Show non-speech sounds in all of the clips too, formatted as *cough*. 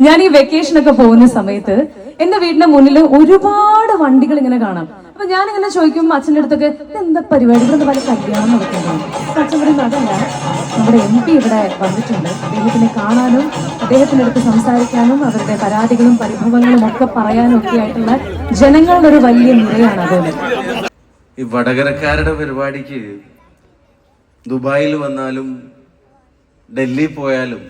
ഞാൻ ഈ വെക്കേഷൻ ഒക്കെ പോകുന്ന സമയത്ത് എന്റെ വീടിന്റെ മുന്നിൽ ഒരുപാട് വണ്ടികൾ ഇങ്ങനെ കാണാം. അപ്പൊ ഞാൻ ഇങ്ങനെ ചോദിക്കും അച്ഛന്റെ അടുത്തൊക്കെ "ഇത് എന്താ പരിപാടി ഇവിടെ പല കല്യാണം നടക്കുന്നത് നമ്മുടെ എം പി ഇവിടെ വന്നിട്ടുണ്ട്. അദ്ദേഹത്തിനെ കാണാനും അദ്ദേഹത്തിന്റെ അടുത്ത് സംസാരിക്കാനും അവരുടെ പരാതികളും പരിഭവങ്ങളും ഒക്കെ പറയാനും ഒക്കെ ആയിട്ടുള്ള ജനങ്ങളുടെ ഒരു വലിയ നിരയാണ് അതുകൊണ്ട്. ഈ വടകരക്കാരുടെ പരിപാടിക്ക് ദുബായിൽ വന്നാലും ഡൽഹി പോയാലും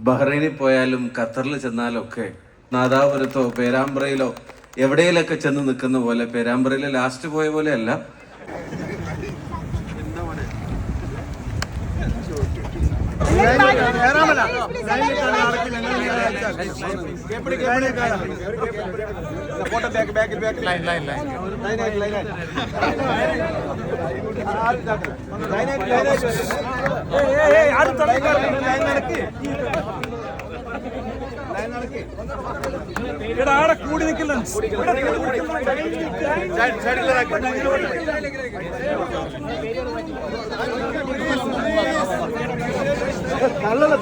ബഹ്റൈനിൽ പോയാലും ഖത്തറിൽ ചെന്നാലൊക്കെ ഒക്കെ നാദാപുരത്തോ പേരാമ്പ്രയിലോ എവിടെയിലൊക്കെ ചെന്ന് നിൽക്കുന്ന പോലെ പേരാമ്പ്രയിൽ ലാസ്റ്റ് പോയ പോലെയല്ല ആടെ കൂടി നിൽക്കില്ല? ഒന്നൊന്ന്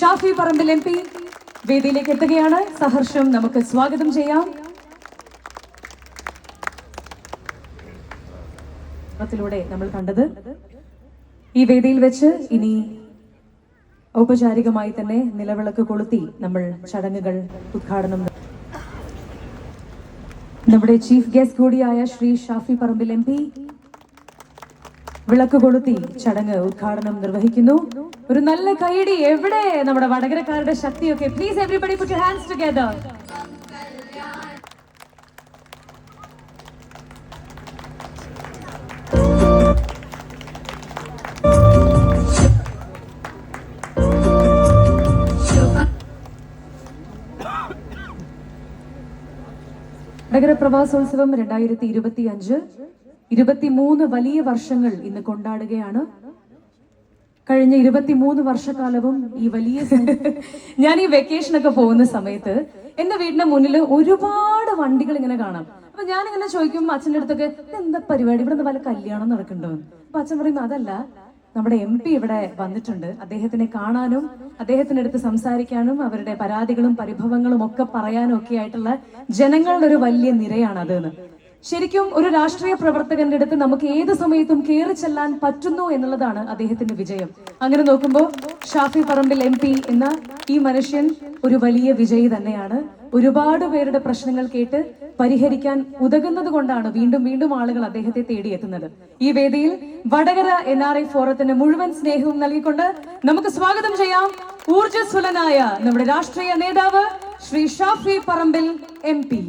ഷാഫി പറമ്പിൽ എം പി വേദിയിലേക്ക് എത്തുകയാണ്. സഹർഷം നമുക്ക് സ്വാഗതം ചെയ്യാം. നമ്മൾ കണ്ടത് ഈ വേദിയിൽ വെച്ച് ഇനി ഔപചാരികമായി തന്നെ നിലവിളക്ക് കൊളുത്തി നമ്മൾ ചടങ്ങുകൾ ഉദ്ഘാടനം നമ്മുടെ ചീഫ് ഗസ്റ്റ് കൂടിയായ ശ്രീ ഷാഫി പറമ്പിൽ എം പി വിളക്ക് കൊളുത്തി ചടങ്ങ് ഉദ്ഘാടനം നിർവഹിക്കുന്നു. ഒരു നല്ല കൈയടി എവിടെ? നമ്മുടെ വടകരക്കാരുടെ ശക്തിയൊക്കെ. Please everybody your hands together Vadakara പ്രവാസോത്സവം രണ്ടായിരത്തി ഇരുപത്തി അഞ്ച് ഇരുപത്തിമൂന്ന് വലിയ വർഷങ്ങൾ ഇന്ന് കൊണ്ടാടുകയാണ്. കഴിഞ്ഞ ഇരുപത്തിമൂന്ന് വർഷക്കാലവും ഈ വലിയ *laughs* ഞാൻ ഈ വെക്കേഷനൊക്കെ പോകുന്ന സമയത്ത് എന്റെ വീടിന്റെ മുന്നിൽ ഒരുപാട് വണ്ടികൾ ഇങ്ങനെ കാണാം. അപ്പൊ ഞാൻ ഇങ്ങനെ ചോദിക്കും അച്ഛന്റെ അടുത്തൊക്കെ "ഇത് എന്താ പരിപാടി? ഇവിടെ നല്ല കല്യാണം നടക്കണ്ടോ അപ്പൊ അച്ഛൻ പറയുന്നു അതല്ല. നമ്മുടെ എം പി ഇവിടെ വന്നിട്ടുണ്ട്. അദ്ദേഹത്തിനെ കാണാനും അദ്ദേഹത്തിന്റെ അടുത്ത് സംസാരിക്കാനും അവരുടെ പരാതികളും പരിഭവങ്ങളും ഒക്കെ പറയാനും ഒക്കെ ആയിട്ടുള്ള ജനങ്ങളുടെ ഒരു വലിയ നിരയാണ് അതെന്ന് ശരിക്കും ഒരു രാഷ്ട്രീയ പ്രവർത്തകന്റെ അടുത്ത് നമുക്ക് ഏത് സമയത്തും കയറി ചെല്ലാൻ പറ്റുന്നു എന്നുള്ളതാണ് അദ്ദേഹത്തിന്റെ വിജയം. അങ്ങനെ നോക്കുമ്പോൾ ഷാഫി പറമ്പിൽ എം എന്ന ഈ മനുഷ്യൻ ഒരു വലിയ വിജയി തന്നെയാണ്. ഒരുപാട് പേരുടെ പ്രശ്നങ്ങൾ കേട്ട് പരിഹരിക്കാൻ ഉതകുന്നത് കൊണ്ടാണ് വീണ്ടും വീണ്ടും ആളുകൾ അദ്ദേഹത്തെ തേടിയെത്തുന്നത്. ഈ വേദിയിൽ വടകര എൻ ആർ ഐ ഫോറത്തിന് മുഴുവൻ സ്നേഹവും നൽകിക്കൊണ്ട് നമുക്ക് സ്വാഗതം ചെയ്യാം ഊർജസ്വലനായ നമ്മുടെ രാഷ്ട്രീയ നേതാവ് ശ്രീ ഷാഫി പറമ്പിൽ എം പി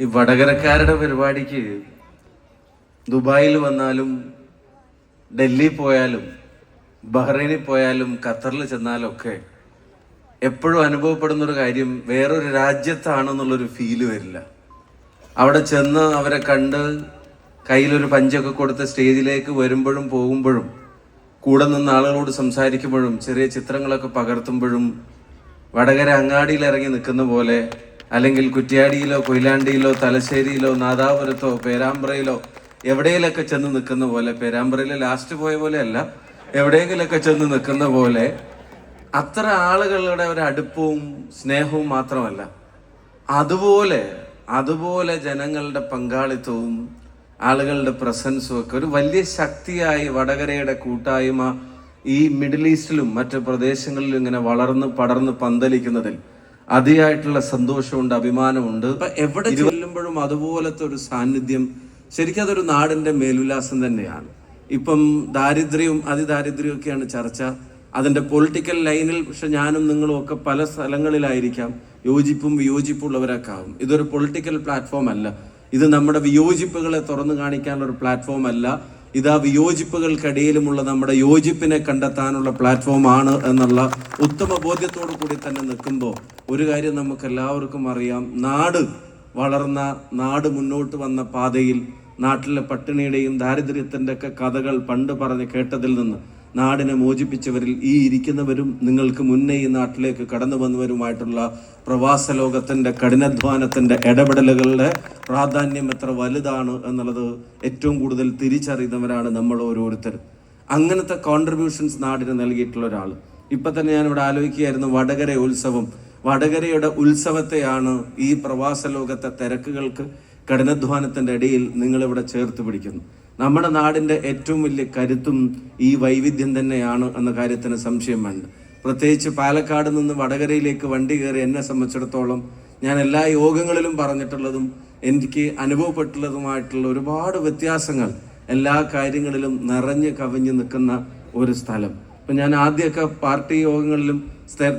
ഈ വടകരക്കാരുടെ പരിപാടിക്ക് ദുബായിൽ വന്നാലും ഡൽഹി പോയാലും ബഹ്റൈനിൽ പോയാലും ഖത്തറിൽ ചെന്നാലും ഒക്കെ എപ്പോഴും അനുഭവപ്പെടുന്ന ഒരു കാര്യം വേറൊരു രാജ്യത്താണെന്നുള്ളൊരു ഫീൽ വരില്ല. അവിടെ ചെന്ന് അവരെ കണ്ട് കയ്യിലൊരു പഞ്ചൊക്കെ കൊടുത്ത് സ്റ്റേജിലേക്ക് വരുമ്പോഴും പോകുമ്പോഴും കൂടെ നിന്ന് ആളുകളോട് സംസാരിക്കുമ്പോഴും ചെറിയ ചിത്രങ്ങളൊക്കെ പകർത്തുമ്പോഴും വടകര അങ്ങാടിയിൽ ഇറങ്ങി നിൽക്കുന്ന പോലെ അല്ലെങ്കിൽ കുറ്റ്യാടിയിലോ കൊയിലാണ്ടിയിലോ തലശ്ശേരിയിലോ നാദാപുരത്തോ പേരാമ്പ്രയിലോ എവിടെയെങ്കിലൊക്കെ ചെന്ന് നിൽക്കുന്ന പോലെ പേരാമ്പ്രയിൽ ലാസ്റ്റ് പോയ പോലെയല്ല എവിടെയെങ്കിലൊക്കെ ചെന്ന് നിൽക്കുന്ന പോലെ അത്ര ആളുകളുടെ ഒരു അടുപ്പവും സ്നേഹവും മാത്രമല്ല. അതുപോലെ അതുപോലെ ജനങ്ങളുടെ പങ്കാളിത്തവും ആളുകളുടെ പ്രസൻസും ഒക്കെ ഒരു വലിയ ശക്തിയായി വടകരയുടെ കൂട്ടായ്മ ഈ മിഡിൽ ഈസ്റ്റിലും മറ്റ് പ്രദേശങ്ങളിലും ഇങ്ങനെ വളർന്ന് പടർന്ന് പന്തലിക്കുന്നതിൽ അതിയായിട്ടുള്ള സന്തോഷമുണ്ട് അഭിമാനമുണ്ട്. എവിടെ ചെല്ലുമ്പോഴും അതുപോലത്തെ ഒരു സാന്നിധ്യം ശരിക്കും അതൊരു നാടിന്റെ മേലുല്ലാസം തന്നെയാണ്. ഇപ്പം ദാരിദ്ര്യവും അതിദാരിദ്ര്യവും ഒക്കെയാണ് ചർച്ച. അതിന്റെ പൊളിറ്റിക്കൽ ലൈനിൽ പക്ഷെ ഞാനും നിങ്ങളും ഒക്കെ പല സ്ഥലങ്ങളിലായിരിക്കാം. യോജിപ്പും വിയോജിപ്പും ഉള്ളവരൊക്കെ ആവും ഇതൊരു പൊളിറ്റിക്കൽ പ്ലാറ്റ്ഫോം അല്ല. ഇത് നമ്മുടെ വിയോജിപ്പുകളെ തുറന്നു കാണിക്കാനുള്ള ഒരു പ്ലാറ്റ്ഫോം അല്ല. ഇത് വിയോജിപ്പുകൾക്കിടയിലുമുള്ള നമ്മുടെ യോജിപ്പിനെ കണ്ടെത്താനുള്ള പ്ലാറ്റ്ഫോം ആണ് എന്നുള്ള ഉത്തമ ബോധ്യത്തോടു കൂടി തന്നെ നിൽക്കുമ്പോൾ ഒരു കാര്യം നമുക്ക് എല്ലാവർക്കും അറിയാം. നാട് വളർന്ന നാട് മുന്നോട്ട് വന്ന പാതയിൽ നാട്ടിലെ പട്ടിണിയുടെയും ദാരിദ്ര്യത്തിന്റെ ഒക്കെ കഥകൾ പണ്ട് പറഞ്ഞ് കേട്ടതിൽ നിന്ന് നാടിനെ മോചിപ്പിച്ചവരിൽ ഈ ഇരിക്കുന്നവരും നിങ്ങൾക്ക് മുന്നേ ഈ നാട്ടിലേക്ക് കടന്നു വന്നവരുമായിട്ടുള്ള പ്രവാസ ലോകത്തിന്റെ കഠിനാധ്വാനത്തിന്റെ ഇടപെടലുകളുടെ പ്രാധാന്യം എത്ര വലുതാണ് എന്നുള്ളത് ഏറ്റവും കൂടുതൽ തിരിച്ചറിയുന്നവരാണ് നമ്മൾ ഓരോരുത്തരും. അങ്ങനത്തെ കോൺട്രിബ്യൂഷൻസ് നാടിന് നൽകിയിട്ടുള്ള ഒരാൾ. ഇപ്പൊ തന്നെ ഞാൻ ഇവിടെ ആലോചിക്കുകയായിരുന്നു വടകര ഉത്സവം. വടകരയുടെ ഉത്സവത്തെയാണ് ഈ പ്രവാസ ലോകത്തെ തിരക്കുകൾക്ക് കഠിനാധ്വാനത്തിന്റെ ഇടയിൽ നിങ്ങളിവിടെ ചേർത്ത് പിടിക്കുന്നു. നമ്മുടെ നാടിന്റെ ഏറ്റവും വലിയ കരുത്തും ഈ വൈവിധ്യം തന്നെയാണ് എന്ന കാര്യത്തിന് സംശയം വേണ്ട. പ്രത്യേകിച്ച് പാലക്കാട് നിന്ന് വടകരയിലേക്ക് വണ്ടി കയറി എന്നെ സംബന്ധിച്ചിടത്തോളം ഞാൻ എല്ലാ യോഗങ്ങളിലും പറഞ്ഞിട്ടുള്ളതും എനിക്ക് അനുഭവപ്പെട്ടുള്ളതുമായിട്ടുള്ള ഒരുപാട് വ്യത്യാസങ്ങൾ എല്ലാ കാര്യങ്ങളിലും നിറഞ്ഞു കവിഞ്ഞു നിൽക്കുന്ന ഒരു സ്ഥലം. ഇപ്പം ഞാൻ ആദ്യമൊക്കെ പാർട്ടി യോഗങ്ങളിലും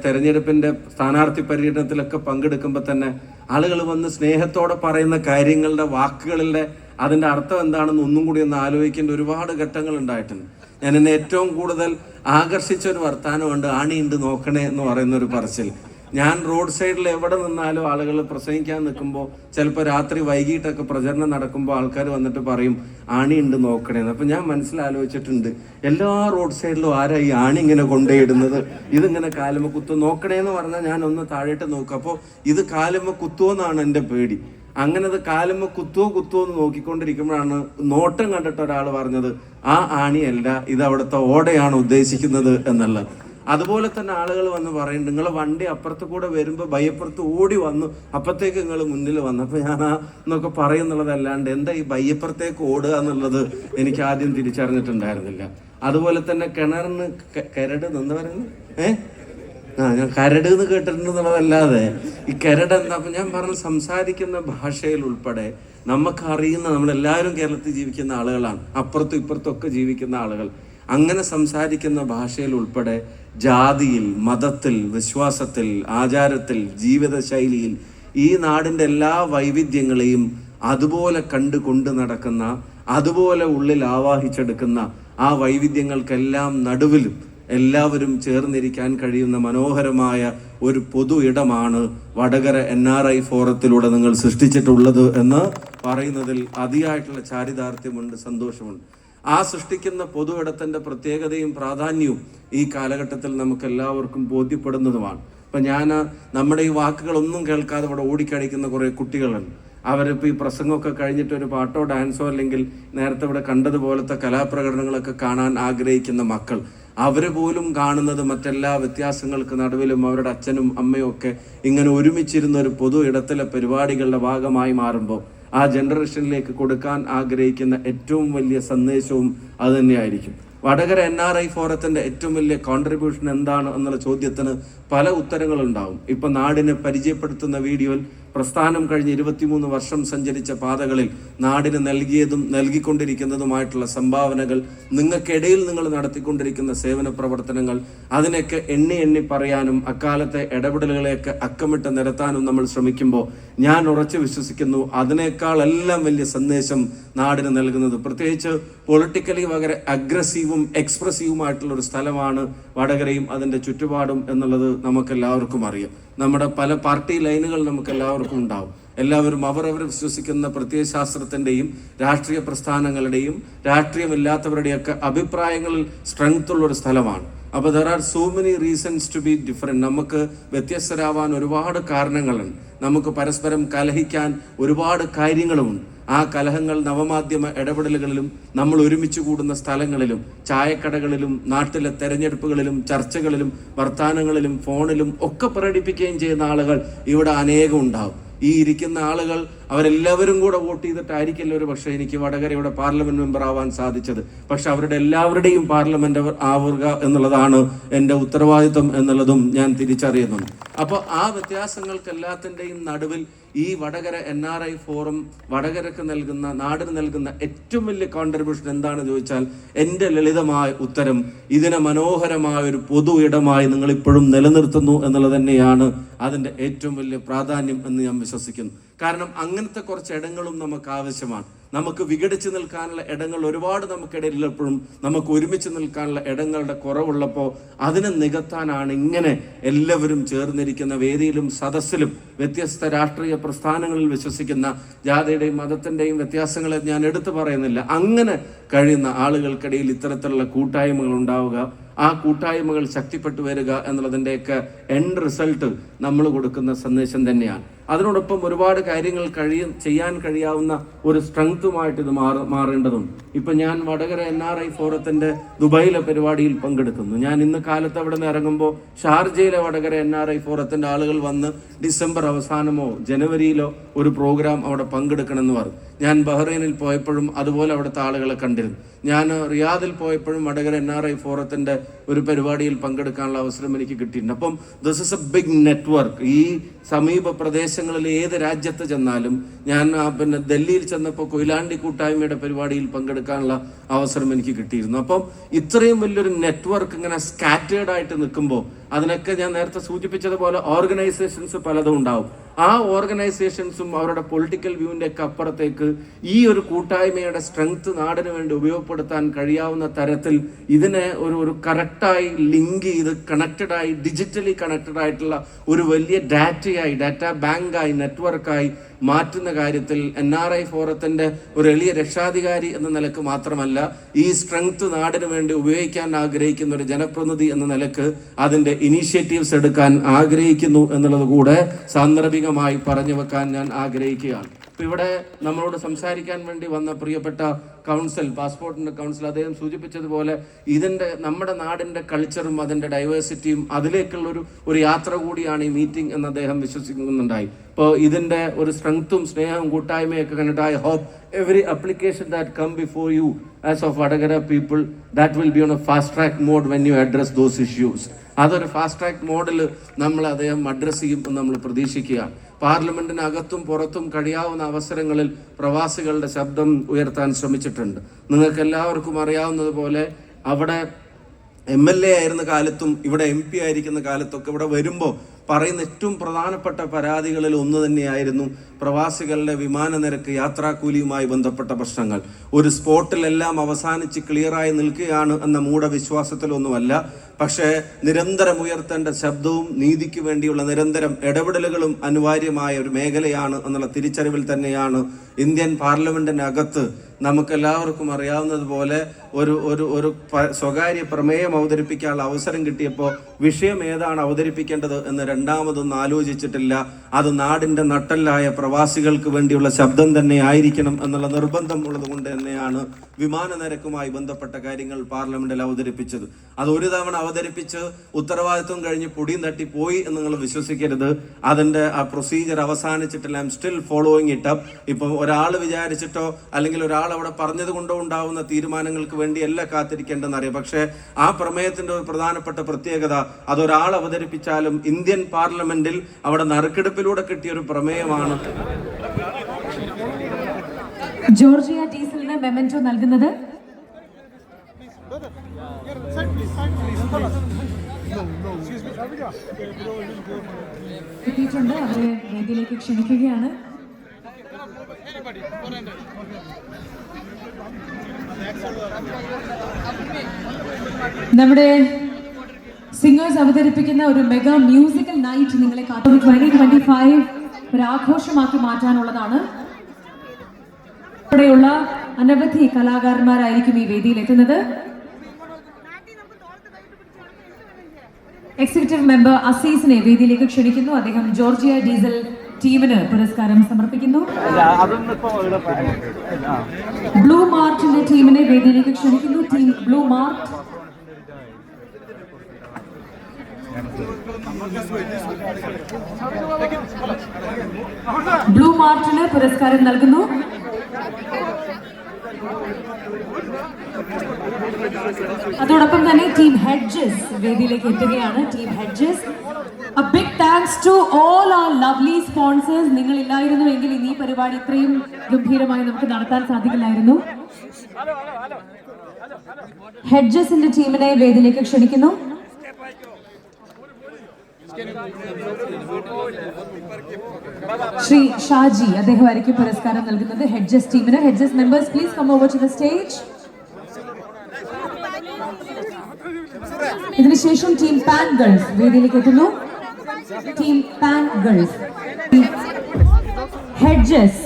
തെരഞ്ഞെടുപ്പിന്റെ സ്ഥാനാർത്ഥി പര്യടനത്തിലൊക്കെ പങ്കെടുക്കുമ്പോൾ തന്നെ ആളുകൾ വന്ന് സ്നേഹത്തോടെ പറയുന്ന കാര്യങ്ങളുടെ വാക്കുകളിലെ അതിന്റെ അർത്ഥം എന്താണെന്ന് ഒന്നും കൂടി ഒന്ന് ആലോചിക്കേണ്ട ഒരുപാട് ഘട്ടങ്ങൾ ഉണ്ടായിട്ടുണ്ട്. ഞാൻ എന്നെ ഏറ്റവും കൂടുതൽ ആകർഷിച്ച ഒരു വർത്താനമുണ്ട് ആണിയുണ്ട് നോക്കണേ എന്ന് പറയുന്ന ഒരു പറച്ചിൽ. ഞാൻ റോഡ് സൈഡിൽ എവിടെ നിന്നാലും ആളുകൾ പ്രസംഗിക്കാൻ നിൽക്കുമ്പോൾ ചിലപ്പോൾ രാത്രി വൈകിട്ടൊക്കെ പ്രചരണം നടക്കുമ്പോൾ ആൾക്കാർ വന്നിട്ട് പറയും ആണി ഉണ്ട് നോക്കണേന്ന് അപ്പം ഞാൻ മനസ്സിലാലോചിച്ചിട്ടുണ്ട് എല്ലാ റോഡ് സൈഡിലും ആരാ ഈ ആണി ഇങ്ങനെ കൊണ്ടുപോയിടുന്നത് ഇതിങ്ങനെ കാലുമ കുത്തു. നോക്കണേന്ന് പറഞ്ഞാൽ ഞാൻ ഒന്ന് താഴേട്ട് നോക്കും. അപ്പോൾ ഇത് കാലുമ കുത്തുവെന്നാണ് എന്റെ പേടി. അങ്ങനെ അത് കാലുമ്മ കുത്തുവോ കുത്തുവോ എന്ന് നോക്കിക്കൊണ്ടിരിക്കുമ്പോഴാണ് നോട്ടം കണ്ടിട്ട് ഒരാൾ പറഞ്ഞത് ആ ആണിയല്ല ഇത് അവിടുത്തെ ഓടയാണ് ഉദ്ദേശിക്കുന്നത് എന്നുള്ളത്. അതുപോലെ തന്നെ ആളുകൾ വന്ന് പറയും നിങ്ങൾ വണ്ടി അപ്പുറത്ത് കൂടെ വരുമ്പോൾ ഭയപ്പുറത്ത് ഓടി വന്നു അപ്പത്തേക്ക് നിങ്ങൾ മുന്നിൽ വന്നു. അപ്പം ഞാൻ ആ എന്നൊക്കെ പറയുന്നുള്ളതല്ലാണ്ട് എന്താ ഈ ഭയപ്പുറത്തേക്ക് ഓടുക എന്നുള്ളത് എനിക്ക് ആദ്യം തിരിച്ചറിഞ്ഞിട്ടുണ്ടായിരുന്നില്ല. അതുപോലെ തന്നെ കിണറിന് കരട് നിന്ന് പറയുന്നു ഏഹ് ആ ഞാൻ കരട് എന്ന് കേട്ടിട്ടുണ്ടെന്നുള്ളതല്ലാതെ ഈ കരട് എന്താ അപ്പം ഞാൻ പറഞ്ഞ സംസാരിക്കുന്ന ഭാഷയിൽ ഉൾപ്പെടെ നമുക്ക് അറിയുന്ന നമ്മളെല്ലാവരും കേരളത്തിൽ ജീവിക്കുന്ന ആളുകളാണ്. അപ്പുറത്തും ഇപ്പുറത്തൊക്കെ ജീവിക്കുന്ന ആളുകൾ. അങ്ങനെ സംസാരിക്കുന്ന ഭാഷയിൽ ഉൾപ്പെടെ ജാതിയിൽ മതത്തിൽ വിശ്വാസത്തിൽ ആചാരത്തിൽ ജീവിതശൈലിയിൽ ഈ നാടിന്റെ എല്ലാ വൈവിധ്യങ്ങളെയും അതുപോലെ കണ്ടു കൊണ്ട് നടക്കുന്ന അതുപോലെ ഉള്ളിൽ ആവാഹിച്ചെടുക്കുന്ന ആ വൈവിധ്യങ്ങൾക്കെല്ലാം നടുവിലും എല്ലാവരും ചേർന്നിരിക്കാൻ കഴിയുന്ന മനോഹരമായ ഒരു പൊതു ഇടമാണ് വടകര എൻ ആർ ഐ ഫോറത്തിലൂടെ നിങ്ങൾ സൃഷ്ടിച്ചിട്ടുള്ളത് എന്ന് പറയുന്നതിൽ അതിയായിട്ടുള്ള ചാരിതാർത്ഥ്യമുണ്ട് സന്തോഷമുണ്ട്. ആ സൃഷ്ടിക്കുന്ന പൊതു ഇടത്തിന്റെ പ്രത്യേകതയും പ്രാധാന്യവും ഈ കാലഘട്ടത്തിൽ നമുക്ക് എല്ലാവർക്കും ബോധ്യപ്പെടുന്നതുമാണ്. ഇപ്പൊ ഞാൻ നമ്മുടെ ഈ വാക്കുകളൊന്നും കേൾക്കാതെ ഇവിടെ ഓടിക്കടിക്കുന്ന കുറേ കുട്ടികളുണ്ട്. അവരിപ്പോൾ ഈ പ്രസംഗമൊക്കെ കഴിഞ്ഞിട്ട് ഒരു പാട്ടോ ഡാൻസോ അല്ലെങ്കിൽ നേരത്തെ ഇവിടെ കണ്ടതുപോലത്തെ കലാപ്രകടനങ്ങളൊക്കെ കാണാൻ ആഗ്രഹിക്കുന്ന മക്കൾ. അവർ പോലും കാണുന്നത് മറ്റെല്ലാ വ്യത്യാസങ്ങൾക്ക് നടുവിലും അവരുടെ അച്ഛനും അമ്മയും ഒക്കെ ഇങ്ങനെ ഒരുമിച്ചിരുന്ന ഒരു പൊതു ഇടത്തിലെ പരിപാടികളുടെ ഭാഗമായി മാറുമ്പോൾ ആ ജനറേഷനിലേക്ക് കൊടുക്കാൻ ആഗ്രഹിക്കുന്ന ഏറ്റവും വലിയ സന്ദേശവും അത് തന്നെയായിരിക്കും. വടകര എൻ ആർ ഐ ഫോറത്തിന്റെ ഏറ്റവും വലിയ കോൺട്രിബ്യൂഷൻ എന്താണ് എന്നുള്ള ചോദ്യത്തിന് പല ഉത്തരങ്ങളുണ്ടാവും. ഇപ്പൊ നാടിനെ പരിചയപ്പെടുത്തുന്ന വീഡിയോയിൽ പ്രസ്ഥാനം കഴിഞ്ഞ് ഇരുപത്തിമൂന്ന് വർഷം സഞ്ചരിച്ച പാതകളിൽ നാടിന് നൽകിയതും നൽകിക്കൊണ്ടിരിക്കുന്നതുമായിട്ടുള്ള സംഭാവനകൾ നിങ്ങൾക്കിടയിൽ നിങ്ങൾ നടത്തിക്കൊണ്ടിരിക്കുന്ന സേവന പ്രവർത്തനങ്ങൾ അതിനൊക്കെ എണ്ണി എണ്ണി പറയാനും അക്കാലത്തെ ഇടപെടലുകളെയൊക്കെ അക്കമിട്ട് നിരത്താനും നമ്മൾ ശ്രമിക്കുമ്പോൾ ഞാൻ ഉറച്ചു വിശ്വസിക്കുന്നു അതിനേക്കാളെല്ലാം വലിയ സന്ദേശം നാടിന് നൽകുന്നത്. പ്രത്യേകിച്ച് പൊളിറ്റിക്കലി വളരെ അഗ്രസീവും എക്സ്പ്രസീവുമായിട്ടുള്ള ഒരു സ്ഥലമാണ് വടകരയും അതിന്റെ ചുറ്റുപാടും എന്നുള്ളത് നമുക്കെല്ലാവർക്കും അറിയാം. നമ്മുടെ പല പാർട്ടി ലൈനുകൾ നമുക്ക് എല്ലാവർക്കും ഉണ്ടാവും. എല്ലാവരും അവരവർ വിശ്വസിക്കുന്ന പ്രത്യയശാസ്ത്രത്തിന്റെയും രാഷ്ട്രീയ പ്രസ്ഥാനങ്ങളുടെയും രാഷ്ട്രീയമില്ലാത്തവരുടെയൊക്കെ അഭിപ്രായങ്ങളിൽ സ്ട്രെങ്ത് ഉള്ള ഒരു സ്ഥലമാണ്. അപ്പോൾ there are so many reasons to be different നമുക്ക് വ്യത്യസ്തരാവാൻ ഒരുപാട് കാരണങ്ങളുണ്ട്. നമുക്ക് പരസ്പരം കലഹിക്കാൻ ഒരുപാട് കാര്യങ്ങളുമുണ്ട്. ആ കലഹങ്ങൾ നവമാധ്യമ ഇടപെടലുകളിലും നമ്മൾ ഒരുമിച്ച് കൂടുന്ന സ്ഥലങ്ങളിലും ചായക്കടകളിലും നാട്ടിലെ തെരഞ്ഞെടുപ്പുകളിലും ചർച്ചകളിലും വർത്തമാനങ്ങളിലും ഫോണിലും ഒക്കെ പ്രകടിപ്പിക്കുകയും ചെയ്യുന്ന ആളുകൾ ഇവിടെ അനേകം ഉണ്ടാവും. ഈ ഇരിക്കുന്ന ആളുകൾ അവരെല്ലാവരും കൂടെ വോട്ട് ചെയ്തിട്ടായിരിക്കില്ല ഒരു പക്ഷേ എനിക്ക് വടകരയുടെ പാർലമെന്റ് മെമ്പർ ആവാൻ സാധിച്ചത്. പക്ഷെ അവരുടെ എല്ലാവരുടെയും പാർലമെന്റ് ആവുക എന്നുള്ളതാണ് എന്റെ ഉത്തരവാദിത്വം എന്നുള്ളതും ഞാൻ തിരിച്ചറിയുന്നുണ്ട്. അപ്പോൾ ആ വ്യത്യാസങ്ങൾക്കെല്ലാത്തിന്റെയും നടുവിൽ ഈ Vadakara N R I forum വടകരക്ക് നൽകുന്ന നാടിന് നൽകുന്ന ഏറ്റവും വലിയ കോൺട്രിബ്യൂഷൻ എന്താണെന്ന് ചോദിച്ചാൽ എന്റെ ലളിതമായ ഉത്തരം ഇതിനെ മനോഹരമായ ഒരു പൊതു ഇടമായി നിങ്ങൾ ഇപ്പോഴും നിലനിർത്തുന്നു എന്നുള്ളത് തന്നെയാണ് അതിന്റെ ഏറ്റവും വലിയ പ്രാധാന്യം എന്ന് ഞാൻ വിശ്വസിക്കുന്നു. കാരണം അങ്ങനത്തെ കുറച്ച് ഇടങ്ങളും നമുക്ക് ആവശ്യമാണ്. നമുക്ക് വിഘടിച്ച് നിൽക്കാനുള്ള ഇടങ്ങൾ ഒരുപാട് നമുക്കിടയിൽ എപ്പോഴും നമുക്ക് ഒരുമിച്ച് നിൽക്കാനുള്ള ഇടങ്ങളുടെ കുറവുള്ളപ്പോൾ അതിനെ നികത്താനാണ് ഇങ്ങനെ എല്ലാവരും ചേർന്നിരിക്കുന്ന വേദിയിലും സദസ്സിലും വ്യത്യസ്ത രാഷ്ട്രീയ പ്രസ്ഥാനങ്ങളിൽ വിശ്വസിക്കുന്ന ജാതിയുടെയും മതത്തിന്റെയും വ്യത്യാസങ്ങളെ ഞാൻ എടുത്തു പറയുന്നില്ല. അങ്ങനെ കഴിയുന്ന ആളുകൾക്കിടയിൽ ഇത്തരത്തിലുള്ള കൂട്ടായ്മകൾ ഉണ്ടാവുക ആ കൂട്ടായ്മകൾ ശക്തിപ്പെട്ടു വരിക എന്നുള്ളതിന്റെയൊക്കെ എൻഡ് റിസൾട്ട് നമ്മൾ കൊടുക്കുന്ന സന്ദേശം തന്നെയാണ്. അതിനോടൊപ്പം ഒരുപാട് കാര്യങ്ങൾ കഴിയും ചെയ്യാൻ കഴിയാവുന്ന ഒരു സ്ട്രെങ്ത്തുമായിട്ട് ഇത് മാറ മാറേണ്ടതുണ്ട്. ഇപ്പൊ ഞാൻ വടകര എൻ ആർ ഐ ഫോറത്തിന്റെ ദുബായിലെ പരിപാടിയിൽ പങ്കെടുക്കുന്നു. ഞാൻ ഇന്ന് കാലത്ത് അവിടെ നിന്ന് ഇറങ്ങുമ്പോൾ ഷാർജയിലെ വടകര എൻ ആർ ഐ ഫോറത്തിന്റെ ആളുകൾ വന്ന് ഡിസംബർ അവസാനമോ ജനുവരിയിലോ ഒരു പ്രോഗ്രാം അവിടെ പങ്കെടുക്കണമെന്ന് പറഞ്ഞു. ഞാൻ ബഹ്റൈനിൽ പോയപ്പോഴും അതുപോലെ അവിടുത്തെ ആളുകളെ കണ്ടിരുന്നു. ഞാൻ റിയാദിൽ പോയപ്പോഴും വടകര എൻ ആർ ഐ ഫോറത്തിന്റെ ഒരു പരിപാടിയിൽ പങ്കെടുക്കാനുള്ള അവസരം എനിക്ക് കിട്ടിയിട്ടുണ്ട്. അപ്പം this is a big network ഈ സമീപ പ്രദേശങ്ങളിൽ ഏത് രാജ്യത്ത് ചെന്നാലും ഞാൻ പിന്നെ ഡൽഹിയിൽ ചെന്നപ്പോൾ കൊയിലാണ്ടി കൂട്ടായ്മയുടെ പരിപാടിയിൽ പങ്കെടുക്കാനുള്ള അവസരം എനിക്ക് കിട്ടിയിരുന്നു. അപ്പം ഇത്രയും വലിയൊരു നെറ്റ്വർക്ക് ഇങ്ങനെ സ്കാറ്റേർഡ് ആയിട്ട് നിൽക്കുമ്പോൾ അതിനൊക്കെ ഞാൻ നേരത്തെ സൂചിപ്പിച്ചതുപോലെ ഓർഗനൈസേഷൻസ് പലതും ഉണ്ടാവും. ആ ഓർഗനൈസേഷൻസും അവരുടെ പൊളിറ്റിക്കൽ വ്യൂവിന്റെ ഒക്കെ അപ്പുറത്തേക്ക് ഈ ഒരു കൂട്ടായ്മയുടെ സ്ട്രെങ്ത് നാടിന് വേണ്ടി ഉപയോഗപ്പെടുത്താൻ കഴിയാവുന്ന തരത്തിൽ ഇതിനെ ഒരു ഒരു കറക്റ്റായി ലിങ്ക് ചെയ്ത് കണക്റ്റഡായി ഡിജിറ്റലി കണക്റ്റഡ് ആയിട്ടുള്ള ഒരു വലിയ ഡാറ്റയായി ഡാറ്റ ബാങ്കായി നെറ്റ്വർക്കായി മാറ്റുന്ന കാര്യത്തിൽ എൻ ആർ ഐ ഫോറത്തിന്റെ ഒരു എളിയ രക്ഷാധികാരി എന്ന നിലയ്ക്ക് മാത്രമല്ല ഈ സ്ട്രെങ്ത് നാടിന് വേണ്ടി ഉപയോഗിക്കാൻ ആഗ്രഹിക്കുന്ന ഒരു ജനപ്രതിനിധി എന്ന നിലയ്ക്ക് അതിന്റെ ഇനീഷ്യേറ്റീവ്സ് എടുക്കാൻ ആഗ്രഹിക്കുന്നു എന്നുള്ളത് കൂടെ സാന്ദർഭികമായി പറഞ്ഞു വെക്കാൻ ഞാൻ ആഗ്രഹിക്കുകയാണ്. ഇവിടെ നമ്മളോട് സംസാരിക്കാൻ വേണ്ടി വന്ന പ്രിയപ്പെട്ട കൗൺസിൽ പാസ്പോർട്ടിന്റെ കൗൺസിൽ അദ്ദേഹം സൂചിപ്പിച്ചതുപോലെ ഇതിന്റെ നമ്മുടെ നാടിന്റെ കൾച്ചറും അതിന്റെ ഡൈവേഴ്സിറ്റിയും അതിലേക്കുള്ളൊരു ഒരു യാത്ര കൂടിയാണ് ഈ മീറ്റിംഗ് എന്ന് അദ്ദേഹം വിശ്വസിക്കുന്നുണ്ടായി. ഇപ്പോൾ ഇതിന്റെ ഒരു സ്ട്രെങ്ത്തും സ്നേഹവും കൂട്ടായ്മയൊക്കെ കണ്ടിട്ട് I hope every application that come before you as of Vadakara people that will be on a fast track mode when you address those issues അതൊരു ഫാസ്റ്റ് ട്രാക്ക് മോഡിൽ നമ്മൾ അദ്ദേഹം അഡ്രസ്സ് ചെയ്യും എന്ന് നമ്മൾ പ്രതീക്ഷിക്കുകയാണ്. പാർലമെന്റിനകത്തും പുറത്തും കഴിയാവുന്ന അവസരങ്ങളിൽ പ്രവാസികളുടെ ശബ്ദം ഉയർത്താൻ ശ്രമിച്ചിട്ടുണ്ട്. നിങ്ങൾക്ക് എല്ലാവർക്കും അറിയാവുന്നതുപോലെ അവിടെ എം എൽ എ ആയിരുന്ന കാലത്തും ഇവിടെ എം പി ആയിരിക്കുന്ന കാലത്തൊക്കെ ഇവിടെ വരുമ്പോൾ പറയുന്ന ഏറ്റവും പ്രധാനപ്പെട്ട പരാതികളിൽ ഒന്ന് തന്നെയായിരുന്നു പ്രവാസികളുടെ വിമാന നിരക്ക് യാത്രാക്കൂലിയുമായി ബന്ധപ്പെട്ട പ്രശ്നങ്ങൾ. ഒരു സ്പോട്ടിലെല്ലാം അവസാനിച്ച് ക്ലിയറായി നിൽക്കുകയാണ് എന്ന മൂഢവിശ്വാസത്തിലൊന്നുമല്ല. പക്ഷേ നിരന്തരം ഉയർത്തേണ്ട ശബ്ദവും നീതിക്ക് വേണ്ടിയുള്ള നിരന്തരം ഇടപെടലുകളും അനിവാര്യമായ ഒരു മേഖലയാണ് എന്നുള്ള തിരിച്ചറിവിൽ തന്നെയാണ് ഇന്ത്യൻ പാർലമെന്റിനകത്ത് നമുക്കെല്ലാവർക്കും അറിയാവുന്നതുപോലെ ഒരു ഒരു ഒരു സ്വകാര്യ പ്രമേയം അവതരിപ്പിക്കാനുള്ള അവസരം കിട്ടിയപ്പോൾ വിഷയം ഏതാണ് അവതരിപ്പിക്കേണ്ടത് എന്ന് രണ്ടാമതൊന്നും ആലോചിച്ചിട്ടില്ല. അത് നാടിന്റെ നട്ടല്ലായ പ്രവാസികൾക്ക് വേണ്ടിയുള്ള ശബ്ദം തന്നെ ആയിരിക്കണം എന്നുള്ള നിർബന്ധം ഉള്ളത് കൊണ്ട് തന്നെയാണ് വിമാന നിരക്കുമായി ബന്ധപ്പെട്ട കാര്യങ്ങൾ പാർലമെന്റിൽ അവതരിപ്പിച്ചത്. അത് ഒരു തവണ അവതരിപ്പിച്ച് ഉത്തരവാദിത്വം കഴിഞ്ഞ് പൊടിയും തട്ടി പോയി എന്ന് നിങ്ങൾ വിശ്വസിക്കരുത്. അതിന്റെ ആ procedure അവസാനിച്ചിട്ടില്ല. I still following it up ഇപ്പം ഒരാൾ വിചാരിച്ചിട്ടോ അല്ലെങ്കിൽ ഒരാൾ അവിടെ പറഞ്ഞത് കൊണ്ടോ ഉണ്ടാവുന്ന തീരുമാനങ്ങൾക്ക് വേണ്ടിയല്ല കാത്തിരിക്കേണ്ടെന്ന് അറിയാം. പക്ഷേ ആ പ്രമേയത്തിന്റെ ഒരു പ്രധാനപ്പെട്ട പ്രത്യേകത അതൊരാൾ അവതരിപ്പിച്ചാലും ഇന്ത്യൻ പാർലമെന്റിൽ അവിടെ നറുക്കെടുപ്പിലൂടെ കിട്ടിയ ഒരു പ്രമേയമാണ്. ജോർജിയ ഡീസലിന് മെമന്റോ നൽകുന്നത്? എത്തിയിട്ടുണ്ട്. അവരെ വേദിയിലേക്ക് ക്ഷണിക്കുകയാണ്. നമ്മുടെ സിംഗേഴ്സ് അവതരിപ്പിക്കുന്ന ഒരു മെഗാ മ്യൂസിക്കൽ നൈറ്റ് നിങ്ങളെ കാത്തു ട്വന്റി ട്വന്റി ഫൈവ് ഒരു ആഘോഷമാക്കി മാറ്റാനുള്ളതാണ്. ഉൾപ്പെടെയുള്ള അനവധി കലാകാരന്മാരായിരിക്കും ഈ വേദിയിൽ എത്തുന്നത്. എക്സിക്യൂട്ടീവ് മെമ്പർ അസീസിനെ വേദിയിലേക്ക് ക്ഷണിക്കുന്നു. അദ്ദേഹം ജോർജിയ ഡീസൽ ടീമിന് പുരസ്കാരം സമർപ്പിക്കുന്നു. ബ്ലൂ മാർട്ടിന്റെ ടീമിനെ വേദിയിലേക്ക് ക്ഷണിക്കുന്നു. Team Blue Mart. ബ്ലൂ മാർട്ടിന് പുരസ്കാരം നൽകുന്നു. അതോടൊപ്പം തന്നെ ടീം ഹെഡ്ജസ് വേദിയിലേക്ക് എത്തുകയാണ്. Team Hedges a big thanks to all our lovely sponsors നിങ്ങൾ ഇല്ലായിരുന്നുവെങ്കിൽ ഇനി ഈ പരിപാടി ഇത്രയും ഗംഭീരമായി നമുക്ക് നടത്താൻ സാധിക്കില്ലായിരുന്നു. ഹെഡ്ജസിന്റെ ടീമിനെ വേദിയിലേക്ക് ക്ഷണിക്കുന്നു. ശ്രീ ഷാജി അദ്ദേഹമായിരിക്കും പുരസ്കാരം നൽകുന്നത്. ഹെഡ്ജസ് ടീമിന് Hedges members please come over to the stage ഇതിനുശേഷം ടീം പാൻ ഗേൾസ് വേദിയിലേക്ക് എത്തുന്നു. ടീം പാൻ ഗേൾസ് ഹെഡ്ജസ്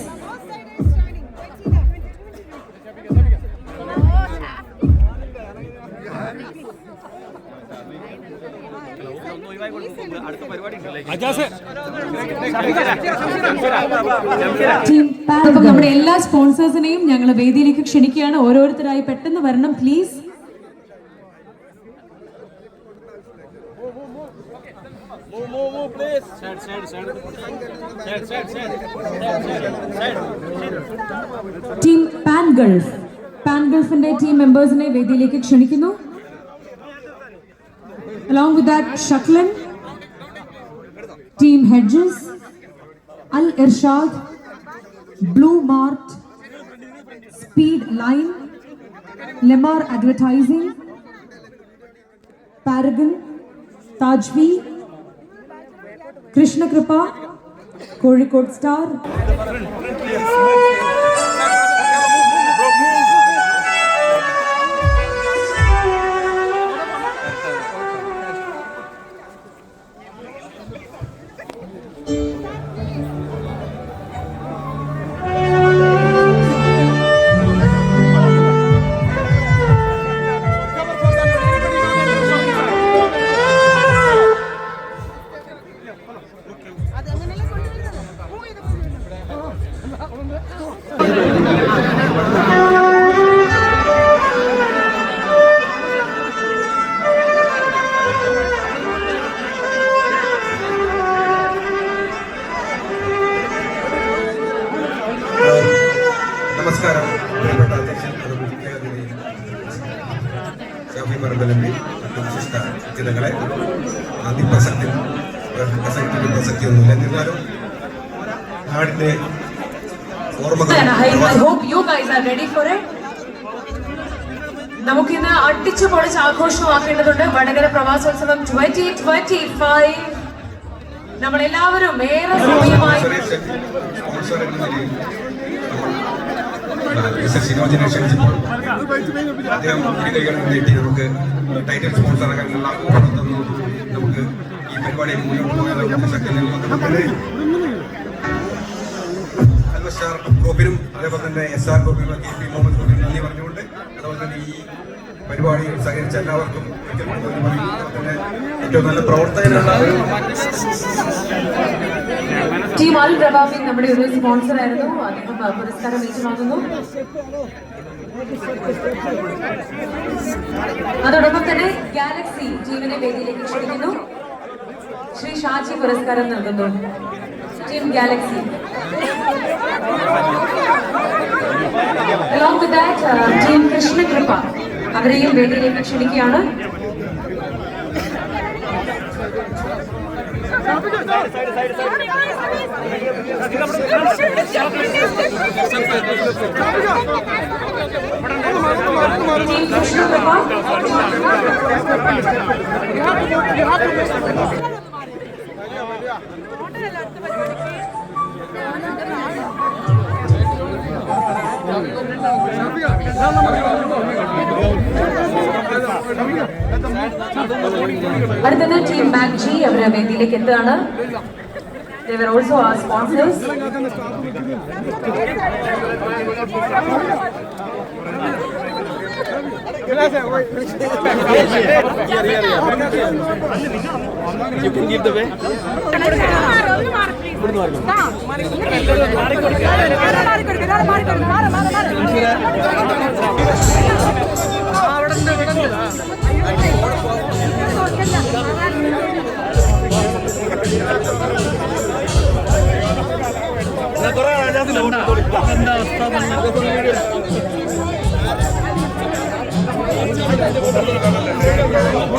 നമ്മുടെ എല്ലാ സ്പോൺസേഴ്സിനെയും ഞങ്ങൾ വേദിയിലേക്ക് ക്ഷണിക്കുകയാണ്. ഓരോരുത്തരായി പെട്ടെന്ന് വരണം പ്ലീസ് ടീം മെമ്പേഴ്സിനെ വേദിയിലേക്ക് ക്ഷണിക്കുന്നു. Along with that ഷക്ലൻ team Hedges Al Irshad Blue Mart Speed Line Lemar advertising Paragon താജ്വി Krishnakripa Kozhikode star പൊളിച്ച് ആഘോഷമാക്കേണ്ടതുണ്ട് വടകര പ്രവാസോത്സവം ട്വന്റി ട്വന്റി ഫൈവ് നമ്മൾ എല്ലാവരും ഏറെ സമയമായി സ്പോൺസർ എന്ന നിലയിൽ നമ്മൾ മിസ്റ്റർ സിനോജിനെ ക്ഷണിച്ചപ്പോൾ അദ്ദേഹം കുടികൈകൾ നീട്ടി നമുക്ക് ടൈറ്റിൽ സ്പോൺസർ ആകാനുള്ള ഓർഡർ തന്നു നമുക്ക് ഈ പരിപാടിയിൽ മുന്നോട്ട് പോകാൻ നമുക്ക് ശക്തി നൽകുന്നു അൽവസ്റ്റാർ ഗ്രൂപ്പിനും അതേപോലെ തന്നെ എസ് ആർ ഗ്രൂപ്പിനും കെ പി മുഹമ്മദ് ഗ്രൂപ്പിനും നന്ദി പറഞ്ഞുകൊണ്ട് അതുപോലെ തന്നെ ഈ പരിപാടിയിൽ സഹകരിച്ച എല്ലാവർക്കും ഏറ്റവും നല്ല പ്രവർത്തകനുള്ള ഒരു ടീം അൽ പ്രഭാബി നമ്മുടെ ഒരു സ്പോൺസർ ആയിരുന്നു. അദ്ദേഹം പുരസ്കാരം ഏറ്റുവാങ്ങുന്നു അതോടൊപ്പം തന്നെ ഗാലക്സി ടീമിനെ വേദിയിലേക്ക് ക്ഷണിക്കുന്നു. ശ്രീ ഷാജി പുരസ്കാരം നൽകുന്നു. Team galaxy Along with that, uh, team Krishnakripa അവരെയും വേദിയിലേക്ക് ക്ഷണിക്കുകയാണ്. ടീം കൃഷ്ണകൃപ അടുത്തത് ടീം ബാക്ക് ജി അവർ വേദിയിലേക്ക് എത്തുകയാണ് They were sponsors. You can give the way.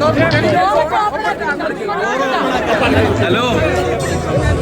Twenty twenty ഫൈവിന്റെ